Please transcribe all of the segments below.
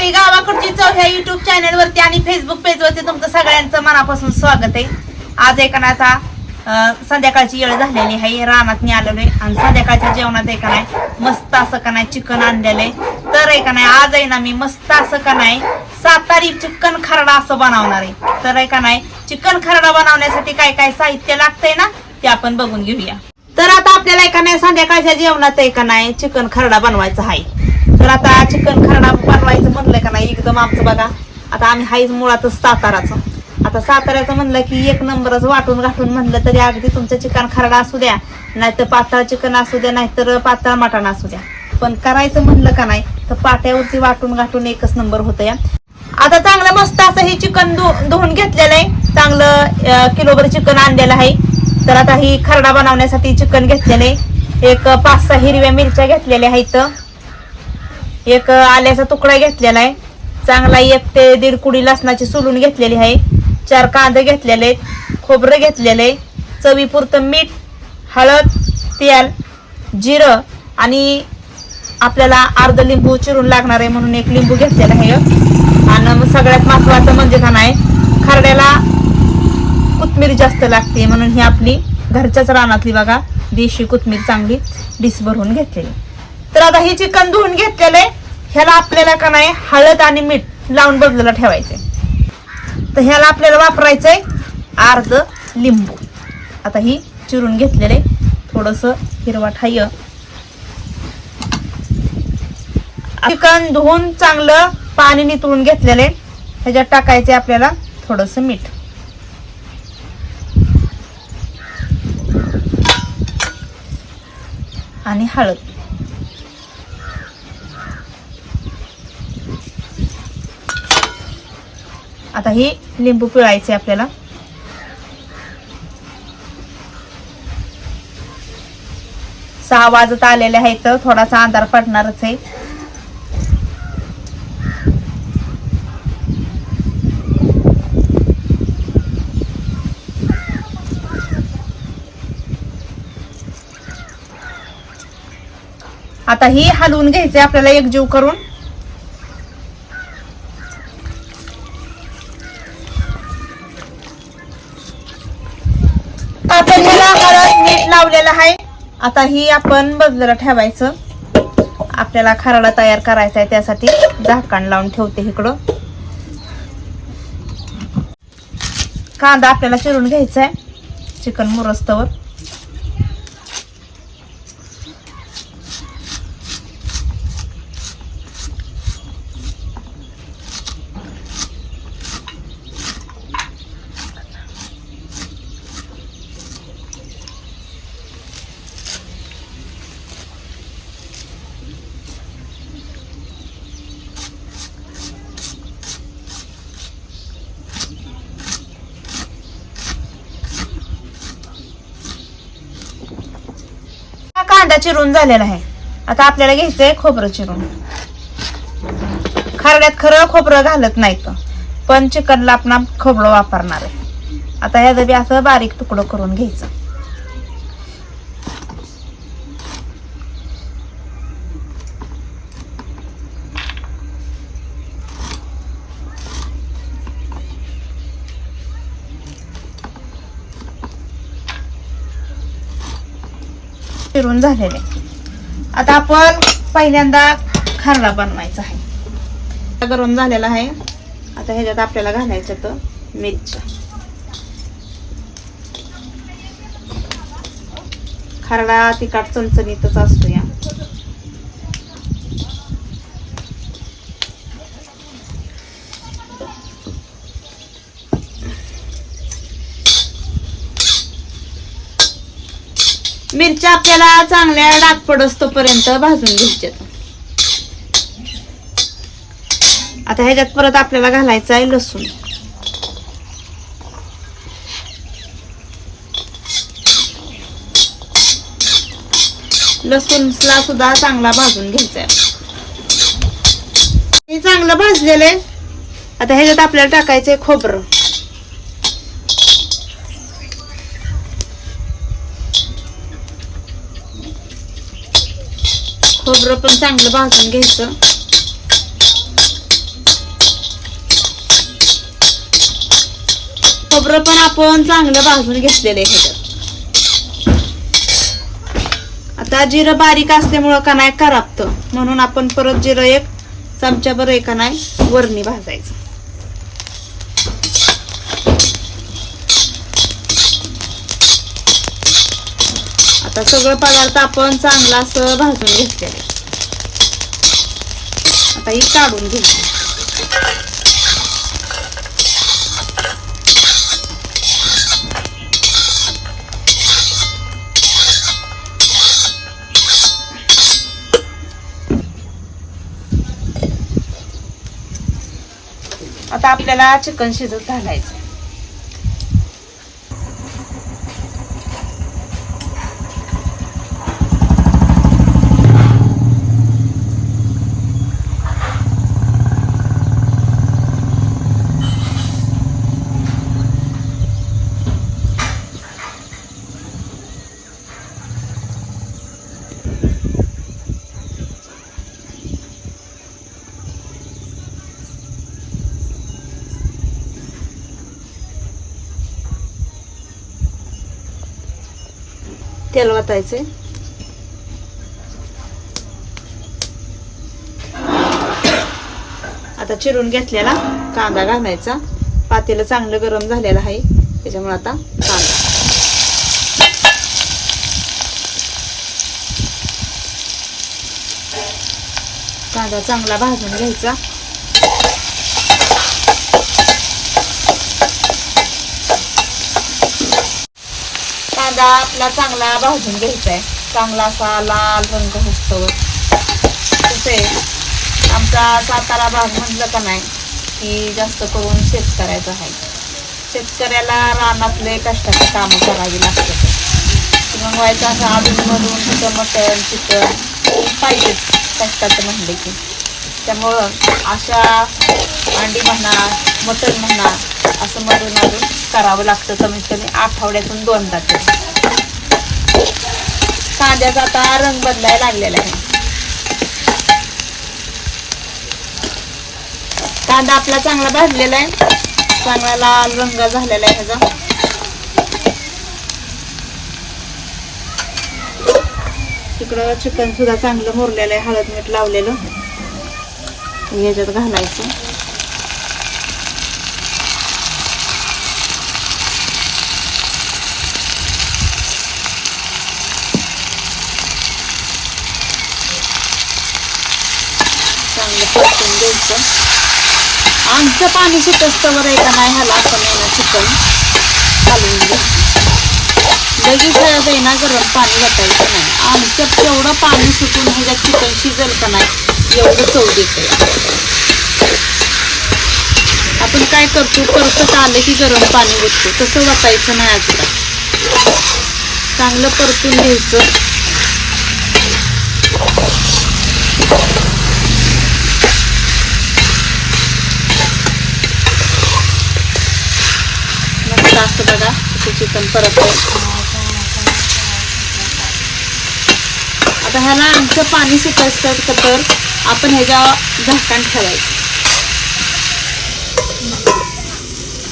मंडळी गावाकडची चव ह्या युट्यूब चॅनल वरती आणि फेसबुक पेज वरती तुमचं सगळ्यांचं मनापासून स्वागत आहे. आज एका आता संध्याकाळची वेळ झालेली आहे. रानात मी आलेलो आहे आणि संध्याकाळच्या जेवणात एका नाही मस्त असं का नाही चिकन आणलेलं आहे. तर एका नाही आज आहे ना मी मस्त असं का नाही सातारी चिकन खरडा असं बनवणार आहे. तर एका नाही चिकन खरडा बनवण्यासाठी काय काय साहित्य लागतंय ना ते आपण बघून घेऊया. तर आता आपल्याला एका नाही संध्याकाळच्या जेवणात एका नाही चिकन खरडा बनवायचा आहे. तर आता चिकन खरडा बनवायचं म्हणलं का नाही एकदम आमचं बघा. आता आम्ही हाईच मुळातच साताराचं. आता साताऱ्याचं म्हणलं की एक नंबरच वाटून गाठून म्हणलं तरी अगदी तुमचं चिकन खरडा असू द्या नाहीतर पातळ चिकन असू द्या नाहीतर पातळ मटण असू द्या. पण करायचं म्हणलं का नाही तर पाट्यावरती वाटून गाठून एकच नंबर होतं या. आता चांगलं मस्त असं हे चिकन धुवून घेतलेलं आहे. चांगलं किलोभर चिकन आणलेलं आहे. तर आता ही खरडा बनवण्यासाठी चिकन घेतलेले एक पाच सहा हिरव्या मिरच्या घेतलेल्या आहेत. एक आल्याचा तुकडा घेतलेला आहे. चांगला एक ते दीड कुडी लसणाची सोलून घेतलेली आहे. चार कांदे घेतलेले आहेत. खोबरं घेतलेलं आहे. चवीपुरतं मीठ हळद तेल जिरं आणि आपल्याला अर्ध लिंबू चिरून लागणार आहे म्हणून एक लिंबू घेतलेला आहे. आणि मग सगळ्यात महत्वाचं म्हणजे का नाही खरड्याला कोथमीर जास्त लागते म्हणून ही आपली घरच्याच रानातली बघा देशी कोथमीर चांगली डिस भरून घेतलेली. तर आता हे चिकन धुवून घेतलेलं आहे ह्याला आपल्याला का नाही हळद आणि मीठ लावून बदलायला ठेवायचंय तर ह्याला आपल्याला वापरायचंय अर्ध लिंबू. आता ही चिरून घेतलेलं आहे थोडंसं ठाय चिकन धुवून चांगलं पाणी नितळून घेतलेलं आहे ह्याच्यात टाकायचे आपल्याला थोडंसं मीठ. आणि हळद. आता ही लिंबू पिळायचे आपल्याला. सहा वाजत आलेले आहेत थोडासा अंधार पडणारच आहे. आता ही हलवून घ्यायचे आपल्याला एकजीव करून. आता ही आपण बदलायला ठेवायचं. आपल्याला खराडा तयार करायचा आहे त्यासाठी झाकण लावून ठेवते इकडं. कांदा आपल्याला चिरून घ्यायचा आहे. चिकन मुरस्तवर हा कांदा चिरून झालेला आहे. आता आपल्याला घ्यायचंय खोबरं चिरून. खारड्यात खरं खोबरं घालत नाहीत. पण चिकनला आपण खोबरं वापरणार आहे. आता ह्याचं बी असं बारीक तुकडं करून घ्यायचं. चिरून झालेले. आता आपण पहिल्यांदा खारडा बनवायचा आहे. गरम झालेला आहे. आता ह्याच्यात आपल्याला घालायचं तर मिरच्या खारडा तिखट चणचणीतच असतो या. मिरच्या आपल्याला चांगल्या डाग पडस्तोपर्यंत भाजून घ्यायच्यात. आता ह्याच्यात परत आपल्याला घालायचं आहे लसूण. लसूणला सुद्धा चांगला भाजून घ्यायचा आहे हे चांगलं भाजलेलं आहे. आता ह्याच्यात आपल्याला टाकायचंय खोबरं. खोबरं पण चांगलं भाजून घ्यायचं. खोबरं पण आपण चांगलं भाजून घेतलेलं आहे आता जिरं बारीक असल्यामुळं का नाही करापत. म्हणून आपण परत जिरं एक चमच्याभर एका नाही वरणी भाजायचं. आता सगळं पदार्थ आपण चांगला असं भाजून घेतलेलं आता ही काढून घ्यायची आता आपल्याला चिकन शिजत घालायचं तेल वाटायचे. आता चिरून घेतलेला कांदा घालायचा. पातेलं चांगलं गरम झालेलं आहे. त्याच्यामुळे आता कांदा. कांदा चांगला भाजून घ्यायचा. कांदा आपला चांगला भाजून घ्यायचा आहे चांगला असा लाल रंग होतो. तसे आमचा सातारा भाग म्हटलं का नाही की जास्त करून शेतकऱ्याचा आहे. शेतकऱ्याला रानातले कष्टाचे कामं करावी लागतात. मग व्हायचं असं अधूनमधून तिथं मटण चिकन पाहिजेच कष्टाचं म्हणले की. त्यामुळं अशा अंडी म्हणा मटण म्हणा असं मधून अजून करावं लागतं कमीत कमी आठवड्यातून दोनदा तरी. कांद्याचा आता रंग बदलायला लागलेला आहे. कांदा आपला चांगला भाजलेला आहे. चांगला लाल रंग झालेला आहे ह्याचा. तिकडं चिकन सुद्धा चांगलं मोरलेलं आहे हळद मीठ लावलेलं. याच्यात घालायचं. परतून आमचं पाणी सुटस्तवर आहे का नाही ह्याला आपण आहे ना चिकन घालून लगेच आहे ना गरम पाणी वाटायचं नाही. आमचं तेवढं पाणी सुटून ह्याच्यात चिकन शिजेल का नाही एवढं चव देते आपण काय करतो परतत आलं की गरम पाणी ओततो तसं वाटायचं नाही अजिबात. चांगलं परतून घ्यायचं. मस्त असं बघा. ते चिकन परत आता ह्याला आमचं पाणी सुटायचं तर आपण ह्याच्या झाकण ठेवायचं.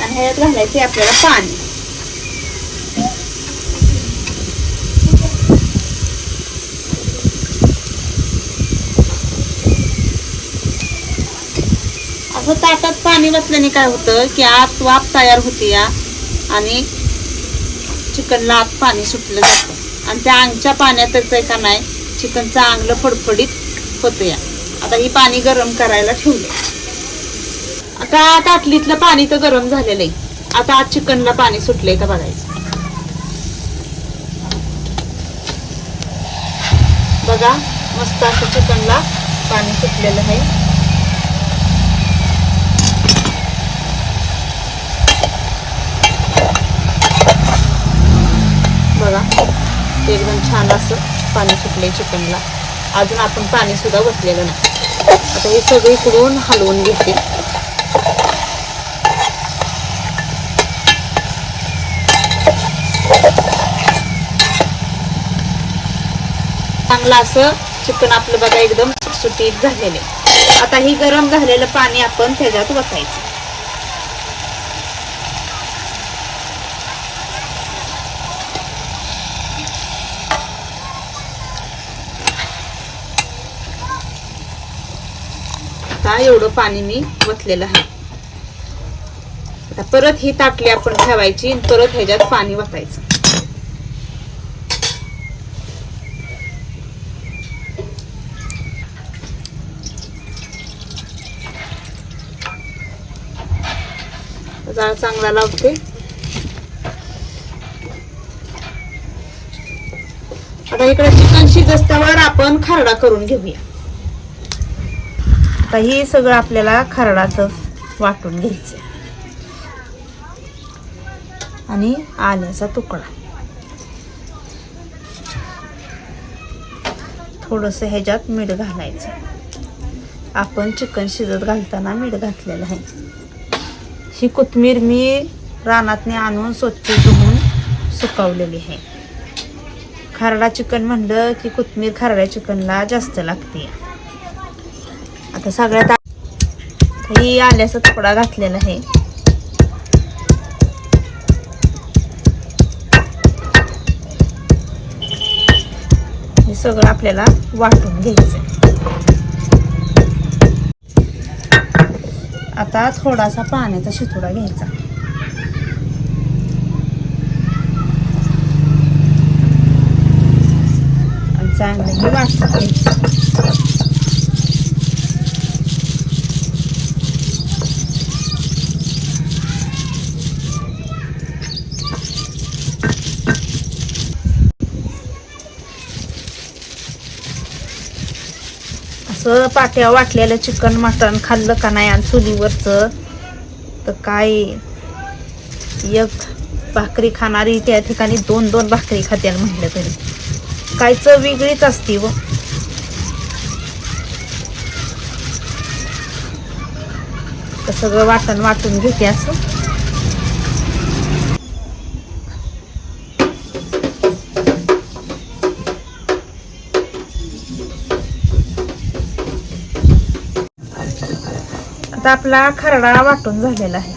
आणि ह्याच्यात घालायचे आपल्याला पाणी. असं ताटात पाणी बसल्याने काय होतं की आत वाफ तयार होती या. आणि चिकनला आत पाणी सुटलं जातं. आणि त्या अंगच्या पाण्यातच आहे का नाही चिकनचं चांगलं फडफडीत होतं या आता ही पाणी गरम करायला ठेवले आता ताटलीतलं पाणी तर गरम झालेलं आहे. आता आज चिकनला पाणी सुटलंय का बघायचं. बघा मस्त असं चिकनला पाणी सुटलेलं आहे. बघा. ते एकदम छान असं पाणी सुटले चिकनला अजून आपण पाणी सुद्धा ओतलेलं नाही. आता हे सगळे इकडून हलवून घेते. चांगलं असं चिकन आपलं बघा एकदम सुटीत झालेलं आहे. आता ही गरम झालेलं पाणी आपण त्याच्यात वतायचं. आता एवढं पाणी मी वतलेलं आहे. आता परत ही ताटली आपण ठेवायची परत ह्याच्यात पाणी वतायचं जाळ चांगला लावते आता इकडे चिकन शिजस्तवर आपण खरडा करून घेऊया. आता हे सगळं आपल्याला खरडाचं वाटून घ्यायचं आणि आल्याचा तुकडा. थोडंसं ह्याच्यात मीठ घालायचं. आपण चिकन शिजत घालताना मीठ घातलेलं आहे. ही कोथमीर मी रानातने आणून स्वच्छ धुवून सुकवलेली आहे. खारडा चिकन म्हणलं की कोथमीर खारड्या चिकनला जास्त लागते. आता सगळ्यात ही आल्याचा तुकडा घातलेला आहे. हे सगळं आपल्याला वाटून घ्यायचं आता थोडासा पाण्याचा शितोडा घ्यायचा. आणि चांगलं हे वाटून घ्यायचं असं पाट्या वाटलेलं चिकन मटण खाल्लं का नाही आणि चुलीवरचं? तर काय? एक भाकरी खाणारी त्या ठिकाणी दोन दोन भाकरी खात्याला म्हटलं तरी. काय चव वेगळीच असते व हो. सगळं वाटण वाटून घेते असं. आता आपला खरडा वाटून झालेला आहे.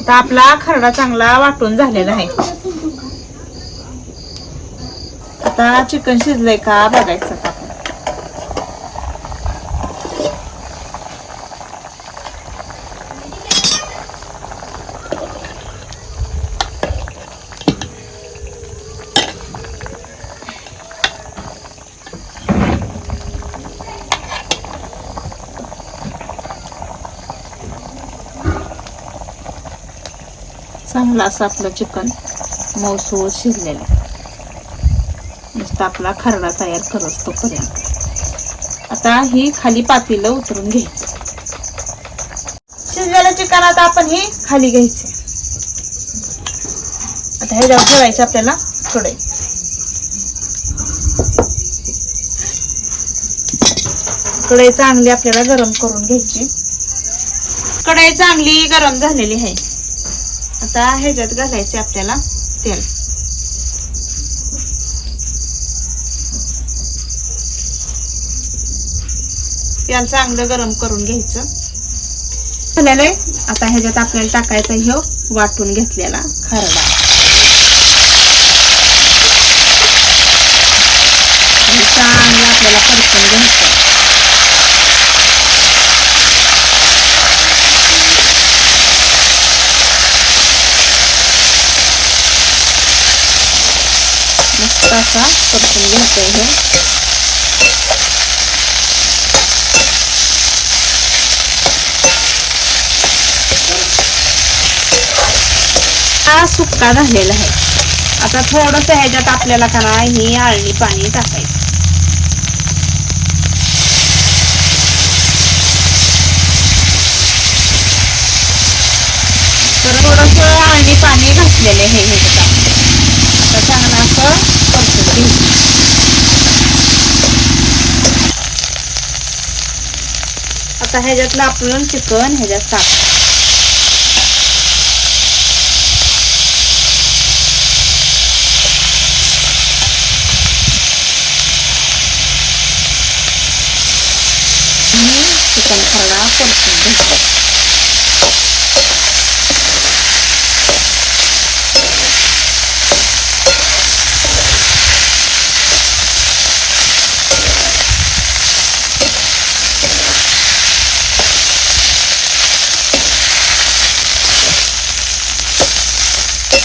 आता आपला खरडा चांगला वाटून झालेला आहे. आता चिकन शिजलंय का बघायचं आपण. चांगलं असं आपलं चिकन मौसूळ शिजलेलं. आहे. आपला खरडा तयार करत तोपर्यंत. आता ही खाली पातीला उतरून घ्यायचं. शिजलेलं चिकन आता आपण ही खाली घ्यायचे. आता ह्याच्यावर ठेवायचे आपल्याला कढई. कढई चांगली आपल्याला गरम करून घ्यायची. कढई चांगली गरम झालेली आहे. आता ह्याच्यात घालायचे आपल्याला तेल. तेल चांगलं गरम करून घ्यायचं. झालेलं आहे आता ह्याच्यात आपल्याला टाकायचं ह्यो वाटून घेतलेला खरडा. आणि चांगलं आपल्याला परतून घ्यायचं. मस्त असा परतून घ्यायचा. ह्यो हा सुक्का झालेला आहे. आता थोडस ह्याच्यात आपल्याला करा ही आळणी पाणी टाकायचं. तर थोडस आळणी पाणी घातलेलं आहे ह्याच्यात. आता चांगलं असं आता ह्याच्यातलं आपण चिकन ह्याच्यात टाकायचं चिकन खरडा परतून घ्यायचा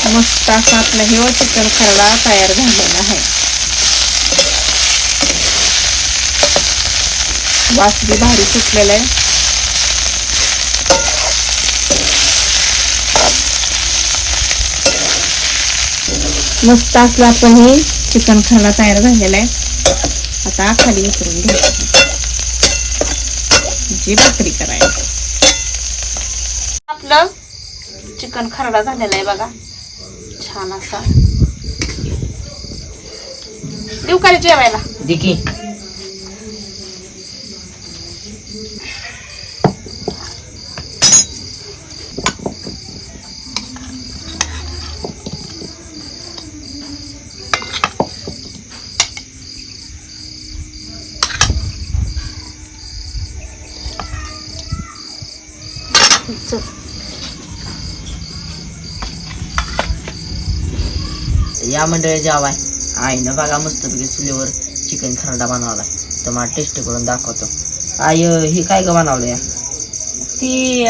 मस्त असा आपला हे चिकन खरडा तयार झालेला वास बी भारी सुटलेला आहे. मस्त असला आपण हे चिकन खरडा तयार झालेला आहे. आता खाली उतरून घ्यायचं. जी भाकरी करायची. आपलं चिकन खरडा झालेला आहे बघा. छान असा. देऊ का रे जेवायला? या मंडळी जेवाय. आईनं बघा मस्तपैकी चुलीवर चिकन खरडा बनवलाय. तुम्हाला टेस्ट करून दाखवतो. आई हे काय ग बनवलं या ती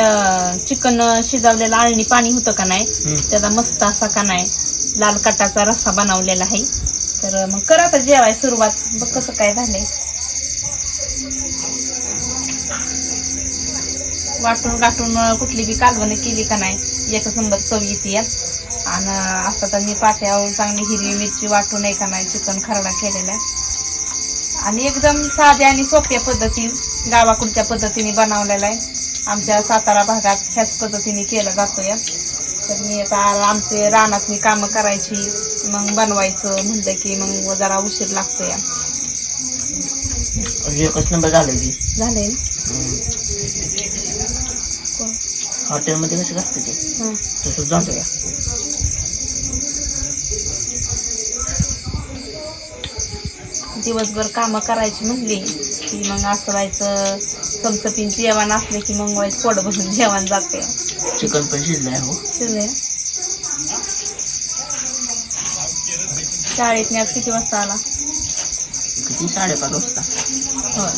चिकन शिजवलेलं आळणी पाणी होतं का नाही? त्याचा मस्त असा का नाही लाल कटाचा रस्सा बनवलेला आहे. तर मग कर आता जेवाय सुरुवात. बघ कसं काय झालंय. वाटून गाठून कुठली बी कालवण केली का नाही एकच नंबर चव येते यात. आणि आता तर मी पाट्यावर चांगली हिरवी मिरची वाटून आहे का नाही चिकन खरडा केलेला आहे. आणि एकदम साध्या आणि सोप्या पद्धतीने गावाकडच्या पद्धतीने बनवलेला आहे. आमच्या सातारा भागात ह्याच पद्धतीने केलं जातो या. तर मी आता आमचे रानात मी कामं करायची मग बनवायचं म्हणलं की मग जरा उशीर लागतो या. एकच नंबर झालं की. झालंय ना? कोण? हॉटेलमध्ये कसं असतं ते? हं. तसंच जातो या दिवसभर कामं करायची म्हणली की मग असं व्हायचं चमचपीन जेवण असले की मग व्हायचं पोट भरून जेवण जाते. चिकन पण शिजलंय हो. शिजले शाळेत आज किती वाजता आला? किती? साडेपाच वाजता. होय.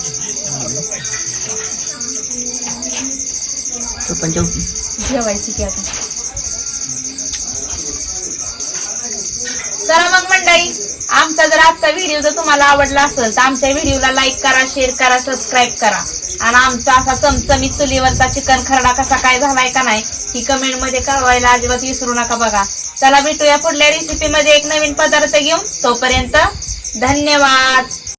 तो पण जेवती जेवायची की आता. चला मग मंडळी. आमचा जर आजचा व्हिडिओ जर तुम्हाला आवडला असेल तर आमच्या व्हिडिओला लाईक करा शेअर करा सबस्क्राईब करा. आणि आमचा असा चमचमीत चुलीवरचा चिकन खरडा कसा काय झालाय का नाही ही कमेंटमध्ये कळवायला अजिबात विसरू नका बघा. चला भेटूया पुढल्या रेसिपी मध्ये एक नवीन पदार्थ घेऊन. तोपर्यंत धन्यवाद.